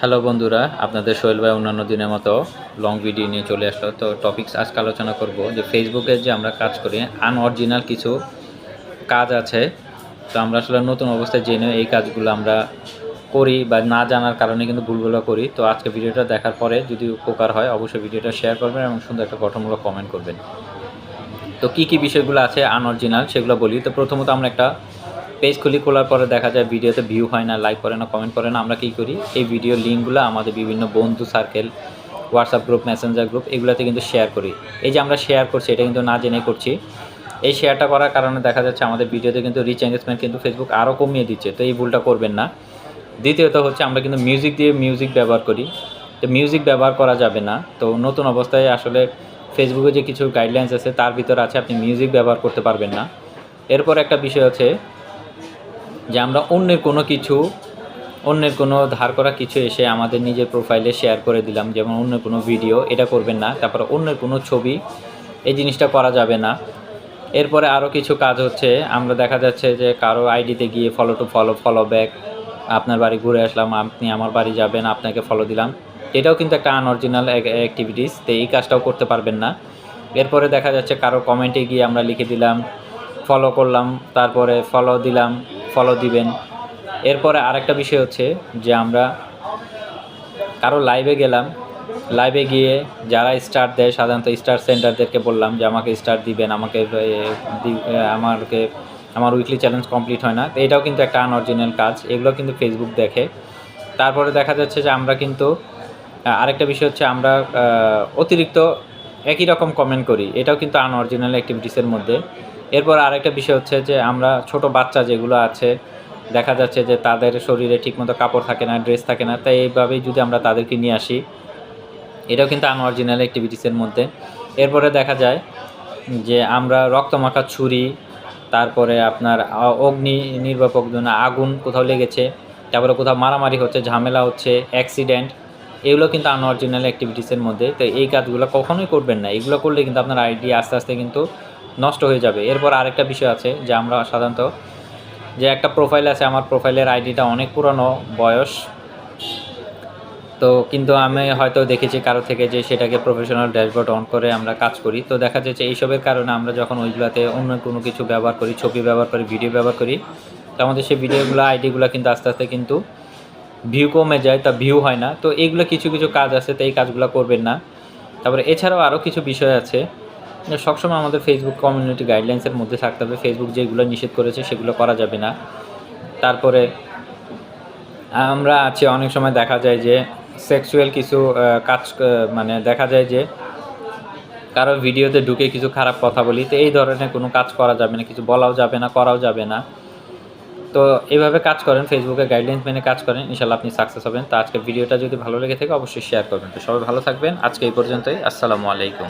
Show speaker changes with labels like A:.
A: Hello বন্ধুরা, আপনাদের সোহেল ভাই অন্যান্য দিনের মতো লং ভিডিও নিয়ে চলে আসলো। তো টপিক্স আজকে আলোচনা করব, যে ফেসবুকে যে আমরা কাজ করি আনঅরিজিনাল কিছু কাজ আছে। তো আমরা আসলে নতুন অবস্থায় জেনে এই কাজগুলো আমরা করি বা না জানার কারণে কিন্তু ভুলগুলো করি। তো আজকে ভিডিওটা দেখার পরে যদি উপকার হয়, অবশ্যই ভিডিওটা শেয়ার করবেন এবং সুন্দর একটা গঠনমূলক কমেন্ট করবেন। তো কী কী বিষয়গুলো আছে আনঅরিজিনাল সেগুলো বলি। তো প্রথমত আমরা একটা পেজ খুলি খোলার পরে দেখা যায় ভিডিওতে ভিউ হয় না লাইক করে না কমেন্ট করে না। আমরা কী করি? এই ভিডিও লিঙ্কগুলো আমাদের বিভিন্ন বন্ধু circle WhatsApp group messenger group এগুলোতে কিন্তু শেয়ার করি। এই যে আমরা শেয়ার করছি, এটা কিন্তু না জেনে করছি। এই শেয়ারটা করার কারণে দেখা যাচ্ছে আমাদের ভিডিওতে কিন্তু রিচ এঙ্গেজমেন্ট কিন্তু ফেসবুক আরও কমিয়ে দিচ্ছে। তো এই ভুলটা করবেন না। দ্বিতীয়ত হচ্ছে আমরা কিন্তু মিউজিক দিয়ে মিউজিক ব্যবহার করি। তো মিউজিক ব্যবহার করা যাবে না। তো নতুন অবস্থায় আসলে ফেসবুকে যে কিছু গাইডলাইন্স আছে, তার ভিতর আছে, আপনি মিউজিক ব্যবহার করতে পারবেন না। এরপর একটা বিষয় আছে যে আমরা অন্যের কোনো কিছু, অন্যের কোনো ধার করা কিছু এসে আমাদের নিজের প্রোফাইলে শেয়ার করে দিলাম। যেমন অন্যের কোনো ভিডিও এটা করবেন না। তারপর অন্যের কোনো ছবি, এই জিনিসটা করা যাবে না। এরপরে আরও কিছু কাজ হচ্ছে। আমরা দেখা যাচ্ছে যে কারও আইডিতে গিয়ে follow to follow follow back আপনার বাড়ি ঘুরে আসলাম, আপনি আমার বাড়ি যাবেন, আপনাকে ফলো দিলাম। এটাও কিন্তু একটা আনঅরিজিনাল অ্যাক্টিভিটিস তো এই কাজটাও করতে পারবেন না। এরপরে দেখা যাচ্ছে কারও কমেন্টে গিয়ে আমরা লিখে দিলাম ফলো করলাম, তারপরে ফলো দিলাম। ফলো দিবেন। এরপরে আরেকটা বিষয় হচ্ছে যে আমরা কারও লাইভে গেলাম। লাইভে গিয়ে যারা স্টার দেয়, সাধারণত স্টার সেন্টারদেরকে বললাম যে, আমাকে স্টার দিবেন, আমাকে আমাকে, আমার উইকলি চ্যালেঞ্জ কমপ্লিট হয় না। তো এটাও কিন্তু একটা আনঅরিজিনাল কাজ। এগুলো কিন্তু ফেসবুক দেখে। তারপরে দেখা যাচ্ছে যে আমরা কিন্তু আরেকটা বিষয় হচ্ছে আমরা অতিরিক্ত একই রকম কমেন্ট করি। এটাও কিন্তু আনঅরিজিনাল অ্যাক্টিভিটিসের মধ্যে। এরপর আরেকটা বিষয় হচ্ছে যে আমরা ছোট বাচ্চা যেগুলো আছে, দেখা যাচ্ছে যে তাদের শরীরে ঠিকমতো কাপড় থাকে না ড্রেস থাকে না, তাই এইভাবেই যদি আমরা তাদেরকে নিয়ে আসি, এটাও কিন্তু আনঅরিজিনাল অ্যাক্টিভিটিসের মধ্যে। এরপরে দেখা যায় যে আমরা রক্তমাখা ছুরি, তারপরে আপনার অগ্নি নির্বাপক আগুন কোথাও লেগেছে, তারপরে কোথাও মারামারি হচ্ছে, ঝামেলা হচ্ছে অ্যাক্সিডেন্ট এগুলো কিন্তু আনঅরিজিনাল অ্যাক্টিভিটিসের মধ্যে। তো এই কাজগুলো কখনোই করবেন না। এগুলো করলে কিন্তু আপনার আইডি আস্তে আস্তে কিন্তু নষ্ট হয়ে যাবে। এরপর আরেকটা বিষয় আছে যে আমরা সাধারণত যে একটা প্রোফাইল আছে, আমার প্রোফাইলের আইডিটা অনেক পুরনো বয়স। তো কিন্তু আমি হয়তো দেখেছি কারও থেকে যে সেটাকে প্রফেশনাল ড্যাশবোর্ড অন করে আমরা কাজ করি। তো দেখা যাচ্ছে এইসবের কারণে আমরা যখন ওইগুলোতে অন্য কোনো কিছু ব্যবহার করি, ছবি ব্যবহার করি ভিডিও ব্যবহার করি, তো আমাদের সেই ভিডিওগুলো আইডিগুলো কিন্তু আস্তে আস্তে কিন্তু ভিউ কমে যায় তা ভিউ হয় না। তো এইগুলো কিছু কিছু কাজ আছে, তো এই কাজগুলো করবেন না। তারপরে এছাড়াও আরও কিছু বিষয় আছে সবসময় আমাদের ফেসবুক কমিউনিটি গাইডলাইন্সের মধ্যে থাকতে হবে। ফেসবুক যেগুলো নিষেধ করেছে সেগুলো করা যাবে না। তারপরে আমরা আছি, অনেক সময় দেখা যায় যে সেক্সুয়াল কিছু কাজ মানে দেখা যায় যে কারও ভিডিওতে ঢুকে কিছু খারাপ কথা বলি, তো এই ধরনের কোনো কাজ করা যাবে না, কিছু বলাও যাবে না, করাও যাবে না। তো এইভাবে কাজ করেন ফেসবুকে গাইডলাইন্স মেনে কাজ করেন ইনশাল্লাহ আপনি সাকসেস হবেন। তো আজকে ভিডিওটা যদি ভালো লেগে থাকে, অবশ্যই শেয়ার করবেন। তো সবাই ভালো থাকবেন। আজকে এই পর্যন্তই। আসসালামু আলাইকুম।